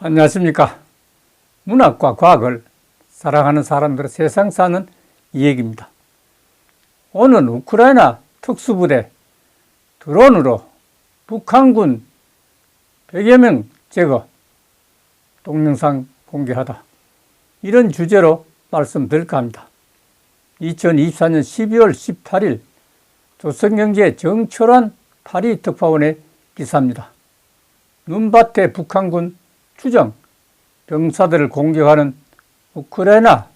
안녕하십니까. 문학과 과학을 사랑하는 사람들의 세상 사는 이야기입니다. 오늘 우크라이나 특수부대 드론으로 북한군 100여 명 제거 동영상 공개하다. 이런 주제로 말씀드릴까 합니다. 2024년 12월 18일 조선경제 정철환 파리 특파원의 기사입니다. 눈밭에 북한군 추정 병사들을 공격하는 우크라이나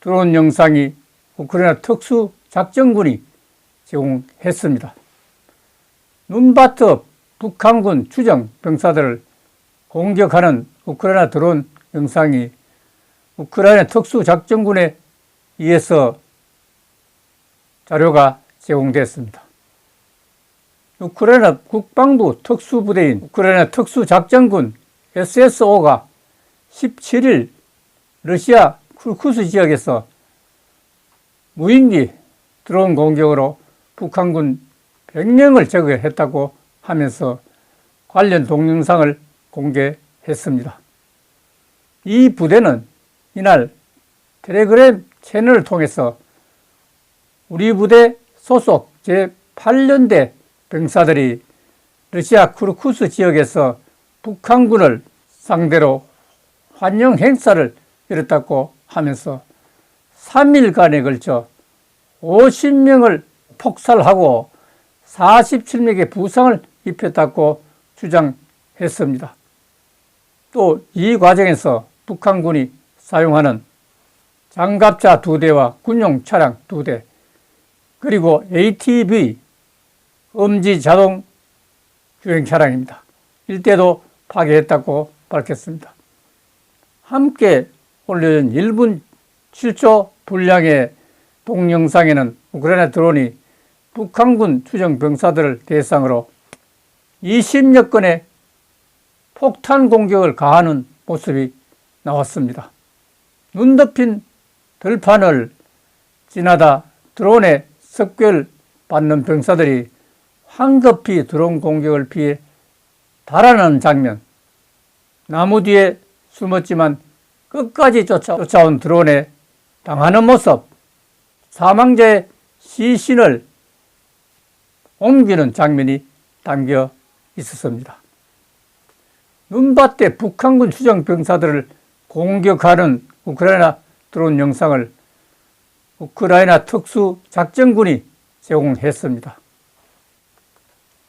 드론 영상이 우크라이나 특수작전군이 제공했습니다. 눈밭 북한군 추정 병사들을 공격하는 우크라이나 드론 영상이 우크라이나 특수작전군에 의해서 자료가 제공됐습니다. 우크라이나 국방부 특수부대인 우크라이나 특수작전군 SSO가 17일 러시아 쿠르쿠스 지역에서 무인기 드론 공격으로 북한군 100명을 제거했다고 하면서 관련 동영상을 공개 했습니다. 이 부대는 이날 텔레그램 채널을 통해서 우리 부대 소속 제8년대 병사들이 러시아 쿠르쿠스 지역에서 북한군을 상대로 환영 행사를 열었다고 하면서 3일간에 걸쳐 50명을 폭살하고 47명의 부상을 입혔다고 주장했습니다. 또 이 과정에서 북한군이 사용하는 장갑차 두 대와 군용 차량 두 대, 그리고 ATV 엄지 자동 주행 차량입니다. 일대도 파괴했다고 밝혔습니다. 함께 올려진 1분 7초 분량의 동영상에는 우크라이나 드론이 북한군 추정 병사들을 대상으로 20여 건의 폭탄 공격을 가하는 모습이 나왔습니다. 눈 덮인 들판을 지나다 드론에 습격을 받는 병사들이 황급히 드론 공격을 피해 달아나는 장면, 나무 뒤에 숨었지만 끝까지 쫓아, 쫓아온 드론에 당하는 모습, 사망자의 시신을 옮기는 장면이 담겨 있었습니다. 눈밭에 북한군 추정 병사들을 공격하는 우크라이나 드론 영상을 우크라이나 특수작전군이 제공했습니다.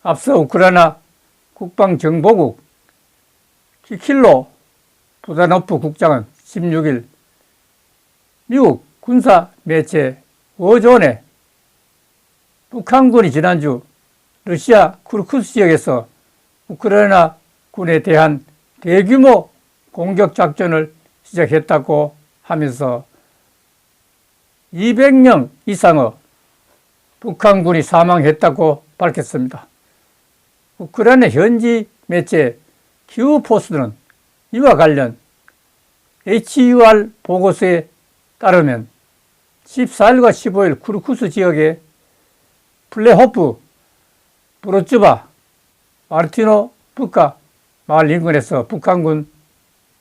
앞서 우크라이나 국방정보국 키킬로 부다노프 국장은 16일 미국 군사 매체 워존에 북한군이 지난주 러시아 쿠르쿠스 지역에서 우크라이나 군에 대한 대규모 공격 작전을 시작했다고 하면서 200명 이상의 북한군이 사망했다고 밝혔습니다. 우크라이나 현지 매체 키우포스는 이와 관련 HUR 보고서에 따르면 14일과 15일 쿠르쿠스 지역의 플레호프, 브로츠바, 마르티노 북카 마을 인근에서 북한군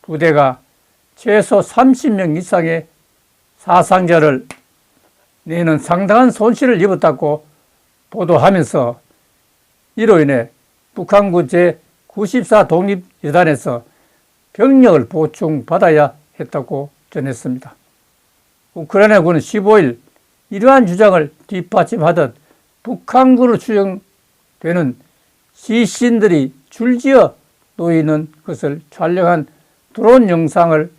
부대가 최소 30명 이상의 사상자를 내는 상당한 손실을 입었다고 보도하면서 이로 인해 북한군 제94 독립여단에서 병력을 보충받아야 했다고 전했습니다. 우크라이나군은 15일 이러한 주장을 뒷받침하듯 북한군으로 추정되는 시신들이 줄지어 놓이는 것을 촬영한 드론 영상을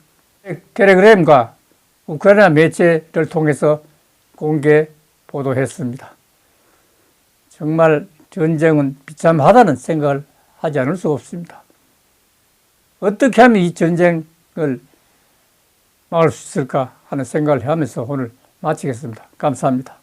텔레그램과 우크라이나 매체를 통해서 공개 보도했습니다. 정말 전쟁은 비참하다는 생각을 하지 않을 수 없습니다. 어떻게 하면 이 전쟁을 막을 수 있을까 하는 생각을 하면서 오늘 마치겠습니다. 감사합니다.